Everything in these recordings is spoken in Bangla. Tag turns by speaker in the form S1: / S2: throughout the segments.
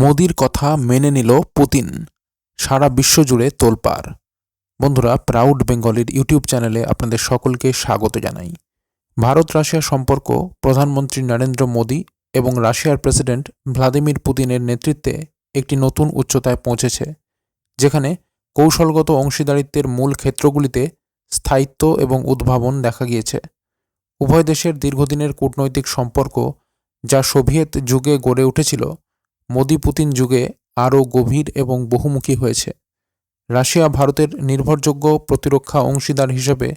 S1: মোদির কথা মেনে নিল পুতিন। সারা বিশ্ব জুড়ে তোলপাড়। বন্ধুরা প্রাউড বেঙ্গলির ইউটিউব চ্যানেলে আপনাদের সকলকে স্বাগত জানাই। ভারত রাশিয়া সম্পর্ক, প্রধানমন্ত্রী নরেন্দ্র মোদী এবং রাশিয়ার প্রেসিডেন্ট ভ্লাদিমির পুতিনের নেতৃত্বে একটি নতুন উচ্চতায় পৌঁছেছে, যেখানে কৌশলগত অংশীদারিত্বের মূল ক্ষেত্রগুলিতে স্থায়িত্ব এবং উদ্ভাবন দেখা গিয়েছে। উভয় দেশের দীর্ঘদিনের কূটনৈতিক সম্পর্ক, যা সোভিয়েত যুগে গড়ে উঠেছিল মোদি পুতিন যুগে আরও গভীর এবং বহুমুখী হয়েছে। রাশিয়া ভারতের নির্ভরযোগ্য প্রতিরক্ষা অংশীদার হিসেবে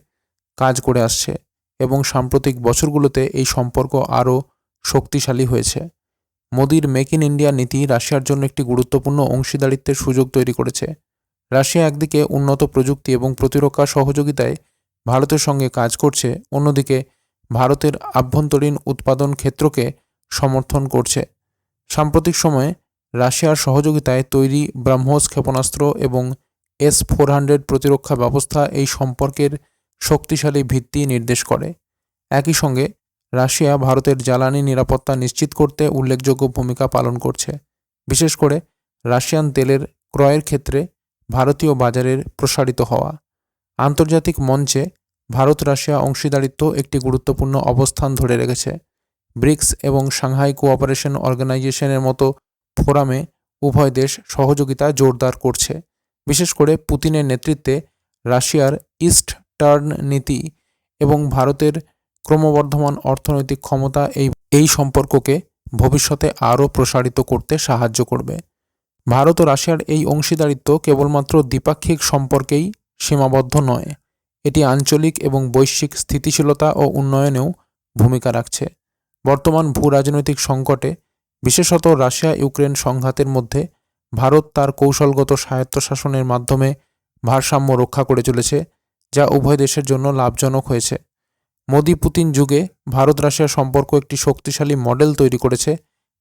S1: কাজ করে আসছে এবং সাম্প্রতিক বছরগুলোতে এই সম্পর্ক আরও শক্তিশালী হয়েছে। মোদির মেক ইন ইন্ডিয়া নীতি রাশিয়ার জন্য একটি গুরুত্বপূর্ণ অংশীদারিত্বের সুযোগ তৈরি করেছে। রাশিয়া একদিকে উন্নত প্রযুক্তি এবং প্রতিরক্ষা সহযোগিতায় ভারতের সঙ্গে কাজ করছে, অন্যদিকে ভারতের আভ্যন্তরীণ উৎপাদন ক্ষেত্রকে সমর্থন করছে। সাম্প্রতিক সময়ে রাশিয়ার সহযোগিতায় তৈরি ব্রাহ্মোস ক্ষেপণাস্ত্র এবং এস ফোর হান্ড্রেড প্রতিরক্ষা ব্যবস্থা এই সম্পর্কের শক্তিশালী ভিত্তি নির্দেশ করে। একই সঙ্গে, রাশিয়া ভারতের জ্বালানি নিরাপত্তা নিশ্চিত করতে উল্লেখযোগ্য ভূমিকা পালন করছে। বিশেষ করে, রাশিয়ান তেলের ক্রয়ের ক্ষেত্রে ভারতীয় বাজারের প্রসারিত হওয়া। আন্তর্জাতিক মঞ্চে ভারত রাশিয়া অংশীদারিত্ব একটি গুরুত্বপূর্ণ অবস্থান ধরে রেখেছে। ব্রিক্স এবং সাংহাই কোঅপারেশন অর্গানাইজেশনের মতো ফোরামে উভয় দেশ সহযোগিতা জোরদার করছে। বিশেষ করে পুতিনের নেতৃত্বে রাশিয়ার ইস্ট টার্ন নীতি এবং ভারতের ক্রমবর্ধমান অর্থনৈতিক ক্ষমতা এই এই সম্পর্ককে ভবিষ্যতে আরও প্রসারিত করতে সাহায্য করবে। ভারত ও রাশিয়ার এই অংশীদারিত্ব কেবলমাত্র দ্বিপাক্ষিক সম্পর্কেই সীমাবদ্ধ নয়, এটি আঞ্চলিক এবং বৈশ্বিক স্থিতিশীলতা ও উন্নয়নেও ভূমিকা রাখছে। বর্তমান ভূ রাজনৈতিক সংকটে, বিশেষত রাশিয়া ইউক্রেন সংঘাতের মধ্যে, ভারত তার কৌশলগত স্বায়ত্তশাসনের মাধ্যমে ভারসাম্য রক্ষা করে চলেছে, যা উভয় দেশের জন্য লাভজনক হয়েছে। মোদি পুতিন যুগে ভারত রাশিয়া সম্পর্ক একটি শক্তিশালী মডেল তৈরি করেছে,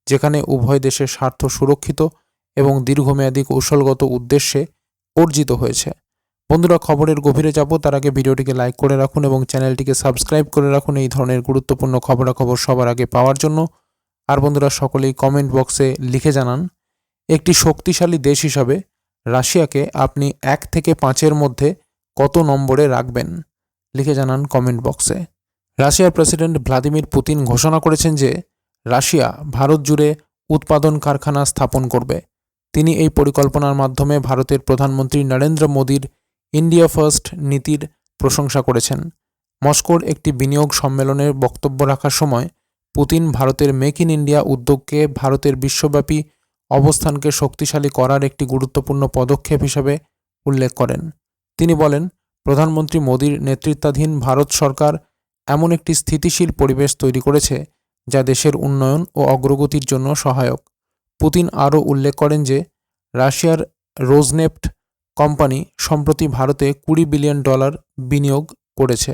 S1: যেখানে উভয় দেশের স্বার্থ সুরক্ষিত এবং দীর্ঘমেয়াদী কৌশলগত উদ্দেশ্যে অর্জিত হয়েছে। বন্ধুরা, খবরের গভীরে যাব। তার আগে ভিডিওটিকে লাইক করে রাখুন এবং চ্যানেলটিকে সাবস্ক্রাইব করে রাখুন। এই ধরনের গুরুত্বপূর্ণ খবরাখবর সবার আগে পাওয়ার জন্য। আর বন্ধুরা, সকলেই কমেন্ট বক্সে লিখে জানান, একটি শক্তিশালী দেশ হিসাবে রাশিয়াকে আপনি এক থেকে পাঁচের মধ্যে কত নম্বরে রাখবেন? লিখে জানান কমেন্ট বক্সে রাশিয়ার প্রেসিডেন্ট ভ্লাদিমির পুতিন ঘোষণা করেছেন যে, রাশিয়া ভারত জুড়ে উৎপাদন কারখানা স্থাপন করবে। তিনি এই পরিকল্পনার মাধ্যমে ভারতের প্রধানমন্ত্রী নরেন্দ্র মোদীর ইন্ডিয়া ফার্স্ট নীতির প্রশংসা করেছেন। মস্কোর একটি বিনিয়োগ সম্মেলনের বক্তব্য রাখার সময় পুতিন ভারতের মেক ইন ইন্ডিয়া উদ্যোগকে ভারতের বিশ্বব্যাপী অবস্থানকে শক্তিশালী করার একটি গুরুত্বপূর্ণ পদক্ষেপ হিসাবে উল্লেখ করেন। তিনি বলেন, প্রধানমন্ত্রী মোদীর নেতৃত্বাধীন ভারত সরকার এমন একটি স্থিতিশীল পরিবেশ তৈরি করেছে যা দেশের উন্নয়ন ও অগ্রগতির জন্য সহায়ক। পুতিন আরও উল্লেখ করেন যে, রাশিয়ার রোজনেপ্ট কোম্পানি সম্প্রতি ভারতে কুড়ি বিলিয়ন ডলার বিনিয়োগ করেছে।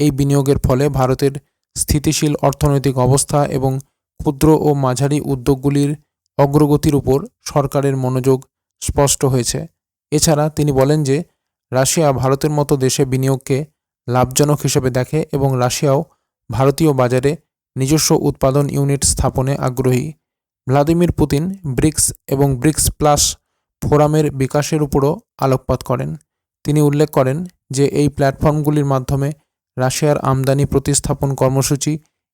S1: এই বিনিয়োগের ফলে ভারতের স্থিতিশীল অর্থনৈতিক অবস্থা এবং ক্ষুদ্র ও মাঝারি উদ্যোগগুলির অগ্রগতির উপর সরকারের মনোযোগ স্পষ্ট হয়েছে। এছাড়া তিনি বলেন যে, রাশিয়া ভারতের মতো দেশে বিনিয়োগকে লাভজনক হিসেবে দেখে এবং রাশিয়াও ভারতীয় বাজারে নিজস্ব উৎপাদন ইউনিট স্থাপনে আগ্রহী। ভ্লাদিমির পুতিন, ব্রিক্স এবং ব্রিক্স প্লাস ফোরামের বিকাশের উপরও আলোকপাত করেন। তিনি উল্লেখ করেন যে, এই প্ল্যাটফর্মগুলির মাধ্যমে রাশিয়ার আমদানি প্রতিস্থাপন কর্মসূচি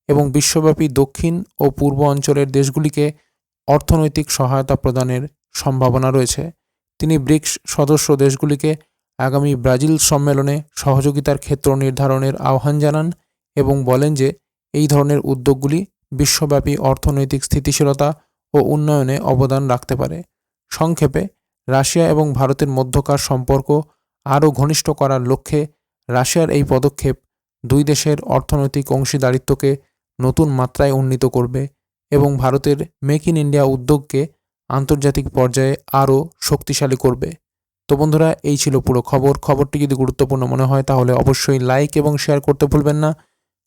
S1: এবং বিশ্বব্যাপী দক্ষিণ ও পূর্ব অঞ্চলের দেশগুলিকে অর্থনৈতিক সহায়তা প্রদানের সম্ভাবনা রয়েছে। তিনি ব্রিক্স সদস্য দেশগুলিকে আগামী ব্রাজিল সম্মেলনে সহযোগিতার ক্ষেত্র নির্ধারণের আহ্বান জানান এবং বলেন যে, এই ধরনের উদ্যোগগুলি বিশ্বব্যাপী অর্থনৈতিক স্থিতিশীলতা ও উন্নয়নে অবদান রাখতে পারে। সংক্ষেপে রাশিয়া এবং ভারতের মধ্যকার সম্পর্ক আরও ঘনিষ্ঠ করার লক্ষ্যে রাশিয়ার এই পদক্ষেপ দুই দেশের অর্থনৈতিক অংশীদারিত্বকে নতুন মাত্রায় উন্নীত করবে এবং ভারতের মেক ইন ইন্ডিয়া উদ্যোগকে আন্তর্জাতিক পর্যায়ে আরও শক্তিশালী করবে। তো বন্ধুরা, এই ছিল পুরো খবর। খবরটি যদি গুরুত্বপূর্ণ মনে হয়, তাহলে অবশ্যই লাইক এবং শেয়ার করতে ভুলবেন না।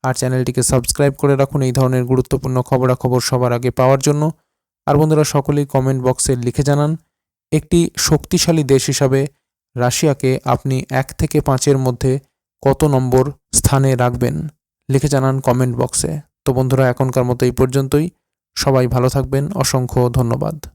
S1: আর চ্যানেলটিকে সাবস্ক্রাইব করে রাখুন এই ধরনের গুরুত্বপূর্ণ খবরাখবর সবার আগে পাওয়ার জন্য। আর বন্ধুরা, সকলেই কমেন্ট বক্সে লিখে জানান। একটি শক্তিশালী দেশ হিসাবে রাশিয়াকে আপনি এক থেকে পাঁচের মধ্যে কত নম্বর স্থানে রাখবেন? লিখে জানান কমেন্ট বক্সে। তো বন্ধুরা, এখনকার মতো এই পর্যন্তই। সবাই ভালো থাকবেন। অসংখ্য ধন্যবাদ।